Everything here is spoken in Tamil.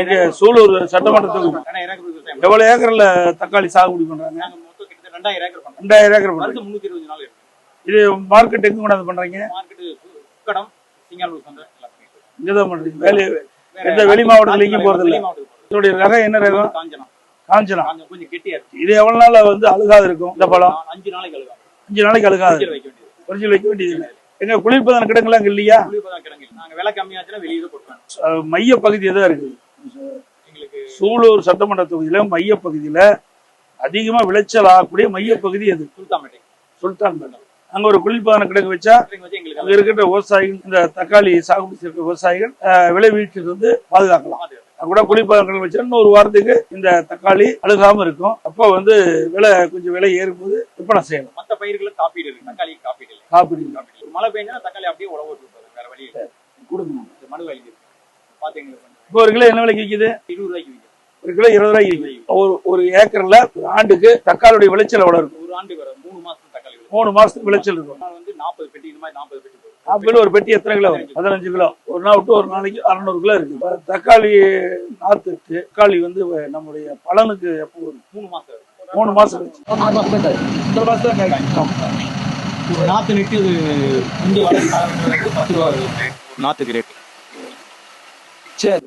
எங்க சூலூர் சட்டமன்ற தொகுதி ரெண்டாயிரம் ஏக்கர் விவசாயம் எவ்வளவு ஏக்கர்ல தக்காளி சாகுபடி பண்றாங்க? ரெண்டாயிரம் ஏக்கர் பண்றாங்க. நாள் இது மார்க்கெட் எங்க கொண்டாந்து பண்றீங்க. இங்கதான் பண்றீங்க. வேலை எந்த வெளி மாவட்டத்துல எங்கேயும் போறது இல்ல இதோடைய ரகம் என்ன ரகம்? காஞ்சனா. கொஞ்சம் கெட்டியா இருக்கு. இது எவ்வளவு நாள்ல வந்து அழுகாது இருக்கும் இந்த பழம்? அஞ்சு நாளைக்கு அழுகாது. அஞ்சு நாளைக்கு அழுகாது. ஃப்ரிட்ஜில் வைக்க வேண்டியது. குறைஞ்சல் வைக்க வேண்டியது. எங்க குளிர்பதன கிடங்குலாம் இங்க இல்லையா? மைய பகுதி தான் இருக்குது சூலூர் சட்டமன்ற தொகுதியில மைய பகுதியில அதிகமா விளைச்சல் ஆகக்கூடிய மைய பகுதி அது சுல்தான்பேட்டை. சுல்தான் பேட்டை அங்க ஒரு குளிர்பதன கிடங்கு வச்சா அங்க இருக்கின்ற விவசாயிகள் இந்த தக்காளி சாகுபடி செய்கிற விவசாயிகள் அஹ், விளைவிட்டு வந்து பாதுகாக்கலாம். கூட குளிர்பதன வச்சா இன்னொரு வாரத்துக்கு இந்த தக்காளி அழுகாம இருக்கும். அப்போ வந்து விலை கொஞ்சம் விலை ஏறும்போது விற்பனை செய்யலாம். மத்த பயிர்களுக்கு காப்பீடு காப்பீடு காப்பீடு மழை பெஞ்சா தக்காளி அப்படியே உழவு விட்டுருப்பாரு வேற வழி இது மனு இருக்கு. பாத்து எங்களுக்கு. இப்போ ஒரு கிலோ என்ன விலைக்கு விற்கிது இருபது ரூபாய்க்கு விற்கும் ஒரு கிலோ இருபது ரூபாய்க்கு விற்கிது ஒரு ஒரு ஏக்கர்ல ஒரு ஆண்டுக்கு தக்காளியுடைய விளைச்சல் எவ்வளவு இருக்கும்? ஒரு ஆண்டு வர மூணு மாசம் தக்காளி. மூணு மாசத்துக்கு விளைச்சல் இருக்கும். வந்து நாற்பது பெட்டி இந்த மாதிரி நாற்பது பெட்டி ஆப்பிள் ஒரு பெட்டி எத்தனை கிலோ வரும்? பதினஞ்சு. கிலோ. ஒரு நாள் விட்டு ஒரு நாளைக்கு அறநூறு கிலோ இருக்கு. தக்காளி நாத்துக்கு தக்காளி வந்து நம்முடைய பலனுக்கு எப்போ மூணு மாசம். மூணு மாசம் இந்த மாசம். தான் நாத்து நெட்டு இது இங்கே பத்து ரூபா வருது. நாத்துக்கு ரேட் சரி.